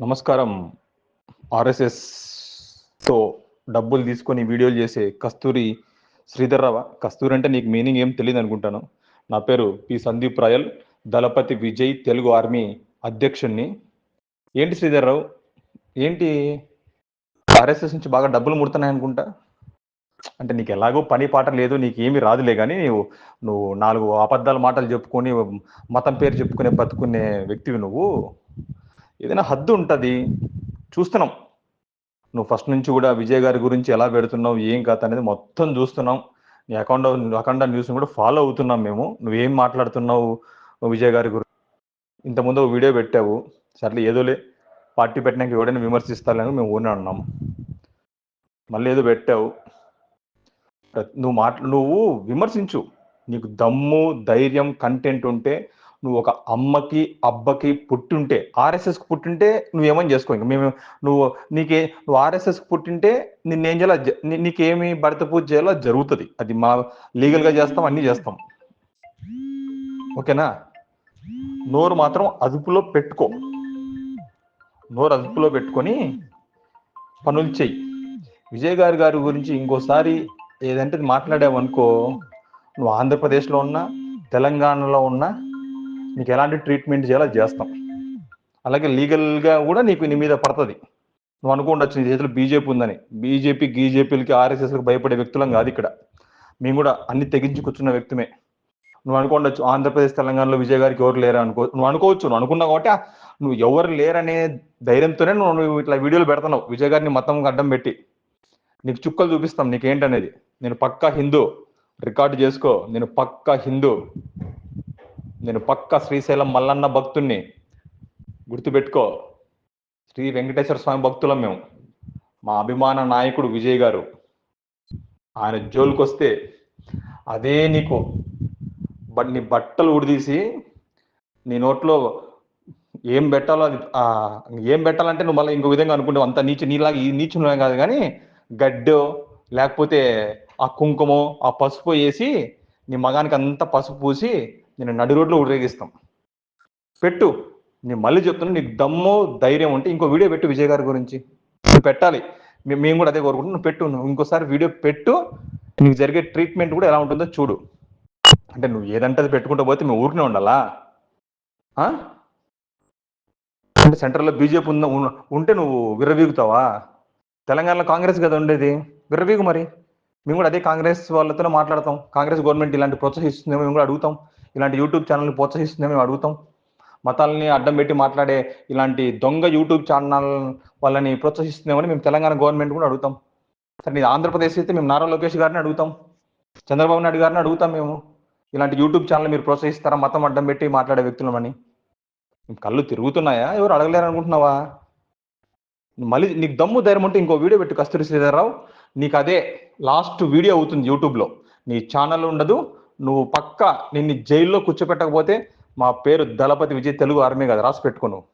నమస్కారం. ఆర్ఎస్ఎస్తో డబ్బులు తీసుకొని వీడియోలు చేసే కస్తూరి శ్రీధర్రావ కస్తూరి అంటే నీకు మీనింగ్ ఏం తెలియదు అనుకుంటాను. నా పేరు P. Sandeep royal Thalapathy Vijay Telugu army అధ్యక్షుణ్ణి. ఏంటి శ్రీధర్ రావు? ఏంటి? ఆర్ఎస్ఎస్ నుంచి బాగా డబ్బులు ముడుతున్నాయి అనుకుంటా? అంటే నీకు ఎలాగో పని పాట లేదు నీకు ఏమి రాదులే కానీ నువ్వు నువ్వు నాలుగు అబద్ధాల మాటలు చెప్పుకొని మతం పేరు చెప్పుకునే బతుకునే వ్యక్తివి నువ్వు. ఏదైనా హద్దు ఉంటుంది చూస్తున్నాం. నువ్వు ఫస్ట్ నుంచి కూడా విజయ్ గారి గురించి ఎలా పెడుతున్నావు ఏం కథ అనేది మొత్తం చూస్తున్నాం. నీ అకౌంట్ అఖండ న్యూస్ని కూడా ఫాలో అవుతున్నాం మేము. నువ్వేం మాట్లాడుతున్నావు విజయ్ గారి గురించి ఇంతకుముందు ఒక వీడియో పెట్టావు. సర్లే ఏదోలే పార్టీ పెట్టినాక ఎవడైనా విమర్శిస్తారని మేము ఊరిని అన్నాం మళ్ళీ ఏదో పెట్టావు. నువ్వు మాట్లా నువ్వు విమర్శించు. నీకు దమ్ము ధైర్యం కంటెంట్ ఉంటే నువ్వు ఒక అమ్మకి అబ్బకి పుట్టుంటే ఆర్ఎస్ఎస్కి పుట్టింటే నువ్వేమని చేసుకో? ఇంకా మేము నువ్వు నీకే నువ్వు ఆర్ఎస్ఎస్కి పుట్టింటే నిన్నేం చేయాలో నీకేమి భర్త పూజ చేయాలో జరుగుతుంది. అది మా లీగల్గా చేస్తాం అన్నీ చేస్తాం. ఓకేనా? నోరు మాత్రం అదుపులో పెట్టుకో. నోరు అదుపులో పెట్టుకొని పనులు చెయ్యి. విజయ్ గారి గారి గురించి ఇంకోసారి ఏదంటే అది మాట్లాడావనుకో నువ్వు ఆంధ్రప్రదేశ్లో ఉన్నా తెలంగాణలో ఉన్నా నీకు ఎలాంటి ట్రీట్మెంట్ చేయాలో చేస్తాం. అలాగే లీగల్గా కూడా నీకు నీ మీద పడుతుంది. నువ్వు అనుకుండొచ్చు నీ చేతిలో బీజేపీ ఉందని. బీజేపీ గీజేపీలకి ఆర్ఎస్ఎస్లకు భయపడే వ్యక్తులం కాదు ఇక్కడ. మేము కూడా అన్ని తెగించి కూర్చున్న వ్యక్తిమే. నువ్వు అనుకోండొచ్చు ఆంధ్రప్రదేశ్ తెలంగాణలో విజయ్ గారికి ఎవరు లేరా అనుకో నువ్వు అనుకోవచ్చు నువ్వు అనుకున్నావు కాబట్టి నువ్వు ఎవరు లేరనే ధైర్యంతోనే నువ్వు నువ్వు ఇట్లా వీడియోలు పెడుతున్నావు. విజయ్ గారిని మతం అడ్డం పెట్టి. నీకు చుక్కలు చూపిస్తాం నీకేంటనేది. నేను పక్కా హిందూ. రికార్డు చేసుకో. నేను పక్కా హిందూ. నేను పక్కా శ్రీశైలం మల్లన్న భక్తుణ్ణి గుర్తుపెట్టుకో. శ్రీ వెంకటేశ్వర స్వామి భక్తులం మేము. మా అభిమాన నాయకుడు విజయ్ గారు. ఆయన జోలికొస్తే అదే నీకు బట్ నీ బట్టలు ఉడిదీసి నీ నోట్లో ఏం పెట్టాలో అది ఏం పెట్టాలంటే నువ్వు మళ్ళీ ఇంకో విధంగా అనుకుంటావు. అంత నీచు నీలాగా ఈ నీచు కాదు కానీ గడ్డో లేకపోతే ఆ కుంకుమో ఆ పసుపు వేసి నీ మగానికి అంతా పసుపు పూసి నేను నడి రోడ్లో ఊరేగిస్తాం. పెట్టు. నేను మళ్ళీ చెప్తున్నా నీకు దమ్ము ధైర్యం ఉంటే ఇంకో వీడియో పెట్టు విజయ్ గారి గురించి. నువ్వు పెట్టాలి. మేము కూడా అదే కోరుకుంటున్నాం. నువ్వు పెట్టు. నువ్వు ఇంకోసారి వీడియో పెట్టు. నీకు జరిగే ట్రీట్మెంట్ కూడా ఎలా ఉంటుందో చూడు. అంటే నువ్వు ఏదంటే అది పెట్టుకుంటూ పోతే మేము ఊరికనే ఉండాలా? అంటే సెంటర్లో బీజేపీ ఉందా? ఉంటే నువ్వు విర్రవీగుతావా? తెలంగాణలో కాంగ్రెస్ కదా ఉండేది. విర్రవీగు మరి. మేము కూడా అదే కాంగ్రెస్ వాళ్ళతో మాట్లాడతాం. కాంగ్రెస్ గవర్నమెంట్ ఇలాంటి ప్రోత్సహిస్తుందేమో మేము కూడా అడుగుతాం. ఇలాంటి యూట్యూబ్ ఛానల్ ప్రోత్సహిస్తుందని మేము అడుగుతాం. మతాలని అడ్డం పెట్టి మాట్లాడే ఇలాంటి దొంగ యూట్యూబ్ ఛానల్ వాళ్ళని ప్రోత్సహిస్తుందేమని మేము తెలంగాణ గవర్నమెంట్ కూడా అడుగుతాం. సరే నీ ఆంధ్రప్రదేశ్ అయితే మేము నారా లోకేష్ గారిని అడుగుతాం. చంద్రబాబు నాయుడు గారిని అడుగుతాం మేము. ఇలాంటి యూట్యూబ్ ఛానల్ మీరు ప్రోత్సహిస్తారా? మతం అడ్డం పెట్టి మాట్లాడే వ్యక్తులమని. కళ్ళు తిరుగుతున్నాయా? ఎవరు అడగలేరు అనుకుంటున్నావా మళ్ళీ నీకు దమ్ము ధైర్యం ఉంటే ఇంకో వీడియో పెట్టు కస్తూరి శ్రీధర్రావు నీకు అదే లాస్ట్ వీడియో అవుతుంది యూట్యూబ్లో. నీ ఛానల్ ఉండదు నువ్వు పక్క నిన్ను జైల్లో కూర్చోపెట్టకపోతే మా పేరు దళపతి విజయ్ తెలుగు ఆర్మీ కదా రాసి పెట్టుకో నువ్వు.